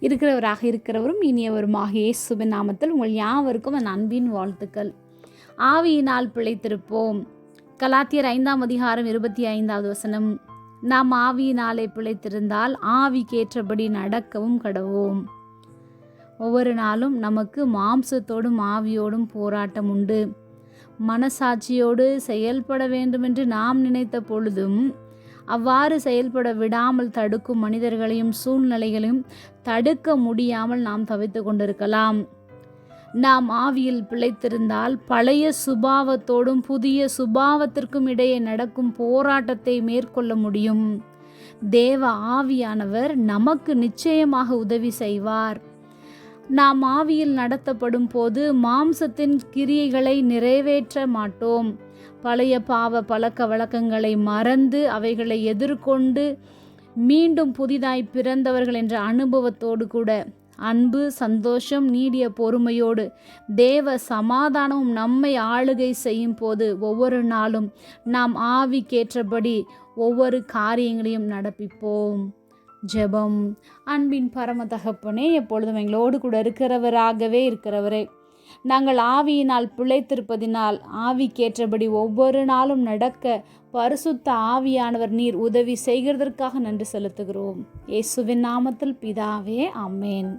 இருக்கிறவராக இருக்கிறவரும் இனியவருமாக இயேசுவின் நாமத்தில் உங்கள் யாவருக்கும் என் அன்பின் வாழ்த்துக்கள். ஆவியினால் பிழைத்திருப்போம். கலாத்தியர் ஐந்தாம் அதிகாரம் இருபத்தி ஐந்தாவது வசனம். நாம் ஆவியினாலே பிழைத்திருந்தால் ஆவிக்கேற்றபடி நடக்கவும் கடவோம். ஒவ்வொரு நாளும் நமக்கு மாம்சத்தோடும் ஆவியோடும் போராட்டம் உண்டு. மனசாட்சியோடு செயல்பட வேண்டுமென்று நாம் நினைத்த பொழுதும் அவ்வாறு செயல்பட விடாமல் தடுக்கும் மனிதர்களையும் சூழ்நிலைகளையும் தடுக்க முடியாமல் நாம் தவித்து கொண்டிருக்கலாம். நாம் ஆவியில் பிழைத்திருந்தால் பழைய சுபாவத்தோடும் புதிய சுபாவத்திற்கும் இடையே நடக்கும் போராட்டத்தை மேற்கொள்ள முடியும். தேவ ஆவியானவர் நமக்கு நிச்சயமாக உதவி செய்வார். நாம் ஆவியில் நடத்தப்படும் போது மாம்சத்தின் கிரியைகளை நிறைவேற்ற மாட்டோம். பழைய பாவ பழக்க வழக்கங்களை மறந்து அவைகளை எதிர்கொண்டு மீண்டும் புதிதாய் பிறந்தவர்கள் என்ற அனுபவத்தோடு கூட அன்பு சந்தோஷம் நீடிய பொறுமையோடு தேவ சமாதானமும் நம்மை ஆளுகை செய்யும் போது ஒவ்வொரு நாளும் நாம் ஆவிக்கேற்றபடி ஒவ்வொரு காரியங்களையும் நடப்பிப்போம். ஜெபம் அன்பின் பரம தகப்பனே எப்பொழுதும் எங்களோடு கூட இருக்கிறவராகவே இருக்கிறவரே. நாங்கள் ஆவியினால் பிழைத்திருப்பதினால் ஆவிக்கேற்றபடி ஒவ்வொரு நாளும் நடக்க பரிசுத்த ஆவியானவர் நீர் உதவி செய்கிறதற்காக நன்றி செலுத்துகிறோம். இயேசுவின் நாமத்தில் பிதாவே அம்மேன்